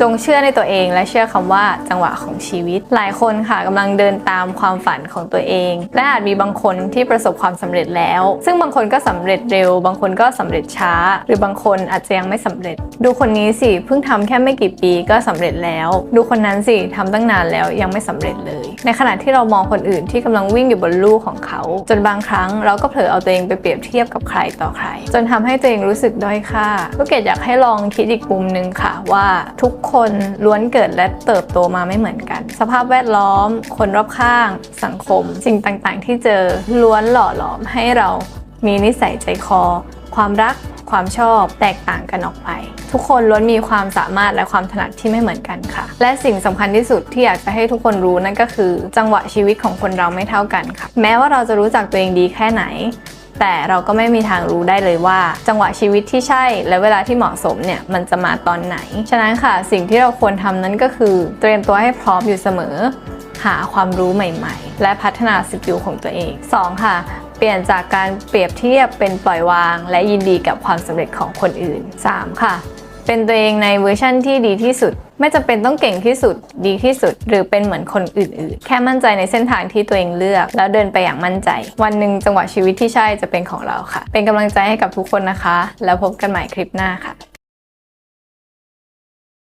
จงเชื่อในตัวเองและเชื่อคำว่าจังหวะของชีวิต หลายคนค่ะกำลังเดินตามความฝันของตัวเอง และอาจมีบางคนที่ประสบความสำเร็จแล้ว ซึ่งบางคนก็สำเร็จเร็ว บางคนก็สำเร็จช้า หรือบางคนอาจจะยังไม่สำเร็จ ดูคนนี้สิเพิ่งทำแค่ไม่กี่ปีก็สำเร็จแล้ว ดูคนนั้นสิทำตั้งนานแล้วยังไม่สำเร็จเลย ในขณะที่เรามองคนอื่นที่กำลังวิ่งอยู่บนลู่ของเขา จนบางครั้งเราก็เผลอเอาตัวเองไปเปรียบเทียบกับใครต่อใคร จนทำให้ตัวเองรู้สึกด้อยค่าก็เกดอยากให้ลองคิดอีกมุมหนึ่งค่ะว่าทุกคนล้วนเกิดและเติบโตมาไม่เหมือนกัน สภาพแวดล้อม คนรอบข้าง สังคม สิ่งต่างๆ ที่เจอล้วนหล่อหลอมให้เรามีนิสัยใจคอ ความรักความชอบแตกต่างกันออกไป ทุกคนล้วนมีความสามารถและความถนัดที่ไม่เหมือนกันค่ะ และสิ่งสำคัญที่สุดที่อยากจะให้ทุกคนรู้นั่นก็คือ จังหวะชีวิตของคนเราไม่เท่ากันค่ะ แม้ว่าเราจะรู้จักตัวเองดีแค่ไหน แต่เราก็ไม่มีทางรู้ได้เลยว่า จังหวะชีวิตที่ใช่ และเวลาที่เหมาะสมเนี่ยมันจะมาตอนไหน ฉะนั้นค่ะสิ่งที่เราควรทำนั้นก็คือ เตรียมตัวให้พร้อมอยู่เสมอ หาความรู้ใหม่ ๆ และพัฒนาสกิลของตัวเอง 2. ค่ะเปลี่ยนจากการเปรียบเทียบเป็นปล่อยวาง และยินดีกับความสำเร็จของคนอื่น 3. ค่ะ เป็นตัวเองในเวอร์ชั่นที่ดีที่สุด ไม่จำเป็นต้องเก่งที่สุด ดีที่สุด หรือเป็นเหมือนคนอื่นๆ แค่มั่นใจในเส้นทางที่ตัวเองเลือก แล้วเดินไปอย่างมั่นใจ วันหนึ่งจังหวะชีวิตที่ใช่จะเป็นของเราค่ะ เป็นกำลังใจให้กับทุกคนนะคะ แล้วพบกันใหม่คลิปหน้าค่ะ